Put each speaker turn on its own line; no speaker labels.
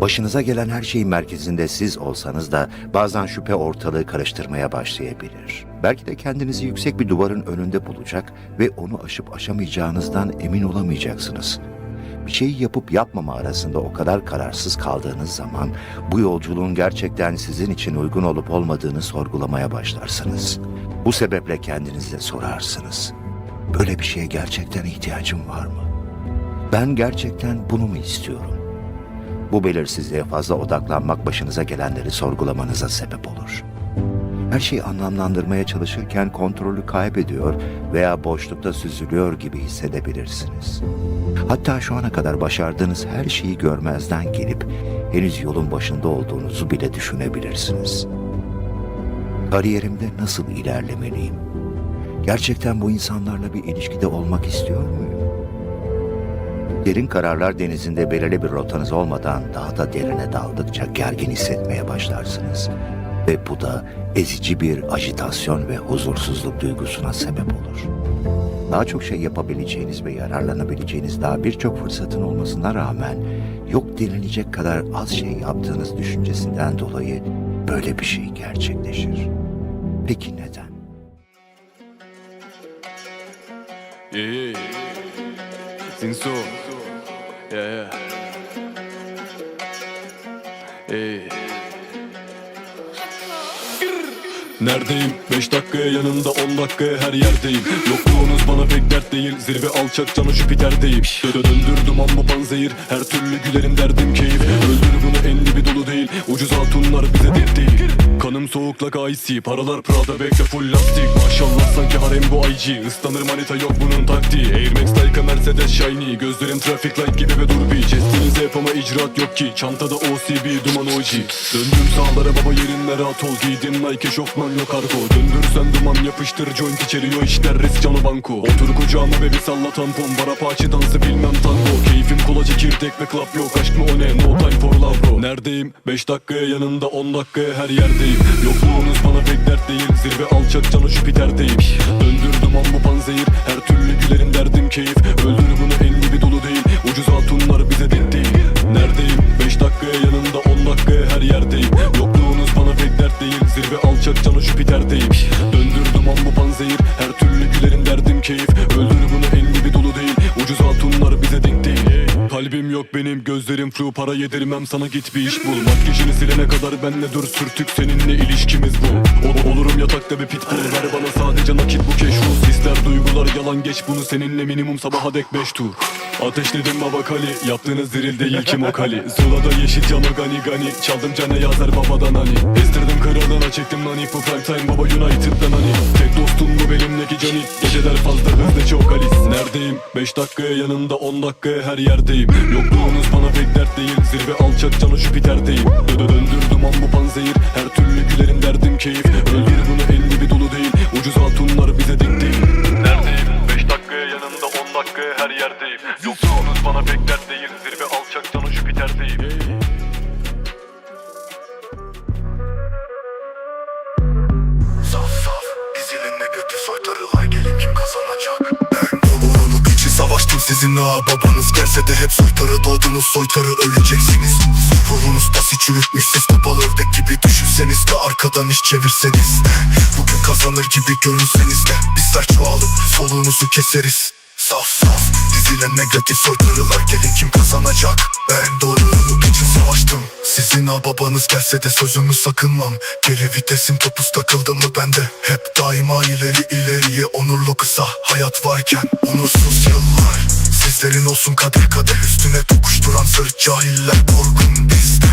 Başınıza gelen her şeyin merkezinde siz olsanız da bazen şüphe ortalığı karıştırmaya başlayabilir. Belki de kendinizi yüksek bir duvarın önünde bulacak ve onu aşıp aşamayacağınızdan emin olamayacaksınız. Bir şeyi yapıp yapmama arasında o kadar kararsız kaldığınız zaman bu yolculuğun gerçekten sizin için uygun olup olmadığını sorgulamaya başlarsınız. Bu sebeple kendinize sorarsınız. Böyle bir şeye gerçekten ihtiyacım var mı? Ben gerçekten bunu mu istiyorum? Bu belirsizliğe fazla odaklanmak başınıza gelenleri sorgulamanıza sebep olur. Her şeyi anlamlandırmaya çalışırken kontrolü kaybediyor veya boşlukta süzülüyor gibi hissedebilirsiniz. Hatta şu ana kadar başardığınız her şeyi görmezden gelip henüz yolun başında olduğunuzu bile düşünebilirsiniz. Kariyerimde nasıl ilerlemeliyim? Gerçekten bu insanlarla bir ilişkide olmak istiyor muyum? Derin kararlar denizinde belirli bir rotanız olmadan daha da derine daldıkça gergin hissetmeye başlarsınız. Ve bu da ezici bir ajitasyon ve huzursuzluk duygusuna sebep olur. Daha çok şey yapabileceğiniz ve yararlanabileceğiniz daha birçok fırsatın olmasına rağmen yok denilecek kadar az şey yaptığınız düşüncesinden dolayı böyle bir şey gerçekleşir. Peki neden?
Yeah, Sinso. Yeah, yeah. Hey. Neredeyim? 5 dakikaya yanında 10 dakikaya her yerdeyim. Yokluğunuz bana pek dert değil. Zirve alçak canı Jüpiter'deyim Dö Döndürdüm amma panzehir. Her türlü gülerin derdim keyif. Öldür bunu en dibi dolu değil. Ucuz hatunlar bize dert değil. Kanım soğukla icy Paralar Prada bekle full lastik Maşallah sanki harem bu IG Islanır manita yok bunun taktiği. Air Max Leica Mercedes Shiny. Gözlerim traffic light gibi ve dur bir. Jestinize yapama icraat yok ki. Çantada OCB duman OG Döndüm sağlara baba yerinde rahat ol. Giydim Nike eşofman yok argo. Döndürsen duman yapıştır joint içeriyor işler. Risk canı banko. Otur kucağıma ve bir salla tampon. Bara paçı dansı bilmem tango. Keyfim kola çekirdek ve klap yok. Aşk mı o ne? No time for love bro. Neredeyim? 5 dakikaya yanında 10 dakikaya her yerdeyim. Yokluğunuz bana pek dert değil. Zirve alçak canı Jüpiter'deyim Döndürdüm amma panzehir. Her türlü gülerin derdim keyif. Öldür bunu en dibi dolu değil. Ucuz hatunlar bize denk değil Neredeyim Her türlü gülerin derdim keyif. Öldür bunu en dibi dolu değil. Ucuz hatunlar bize denk değil. Kalbim yok benim gözlerim flu. Para yedirmem sana git bir iş bul. Makyajını silene kadar benle dur sürtük seninle ilişkimiz bu. Ol- olurum yatakta bir pitbull. Ver bana sadece nakit bu keş Rus Hisler duygular yalan geç bunu seninle minimum sabaha dek beş tur Ateşledim baba kali yaptığınız diril değil kim o kali? Zula'da yeşil camı gani gani çaldım cane yazar babadan hani. Estirdim kralına çektim nani bu prime time baba United'dan hani. Tek dostum bu benimdeki cani Geceler fazla hızlı çok alis Neredeyim? 5 dakikaya yanında 10 dakikaya her yerdeyim. Yokluğunuz bana pek dert değil Zirve alçak canı Jüpiter'deyim. Dö dö döndürdüm am bu panzehir Her türlü gülerin derdim keyif. Öldür Değil Zirve alçak canı Jüpiter'deyim
Saf saf dizilin negatif soytarılar gelin kim kazanacak? Ben doğruluk için savaştım sizinle. Babanız gelse de hep soytarı doğdunuz soytarı öleceksiniz. Ruhunuz pasi çürütmüş siz topal ördek gibi düşünseniz de arkadan iş çevirseniz. Bugün kazanır gibi görünseniz de bizler çoğalıp soluğunuzu keseriz. Saf saf dizilen negatif soytarılar gelin kim kazanacak? Ben doğruluk için savaştım. Sizin ha babanız gelse de sözümü sakınmam Geri vitesim topuz takıldı mı bende? Hep daima ileri ileriye onurlu kısa Hayat varken onursuz yıllar. Sizlerin olsun kader kader üstüne tokuşturan sırt cahiller korkun bizde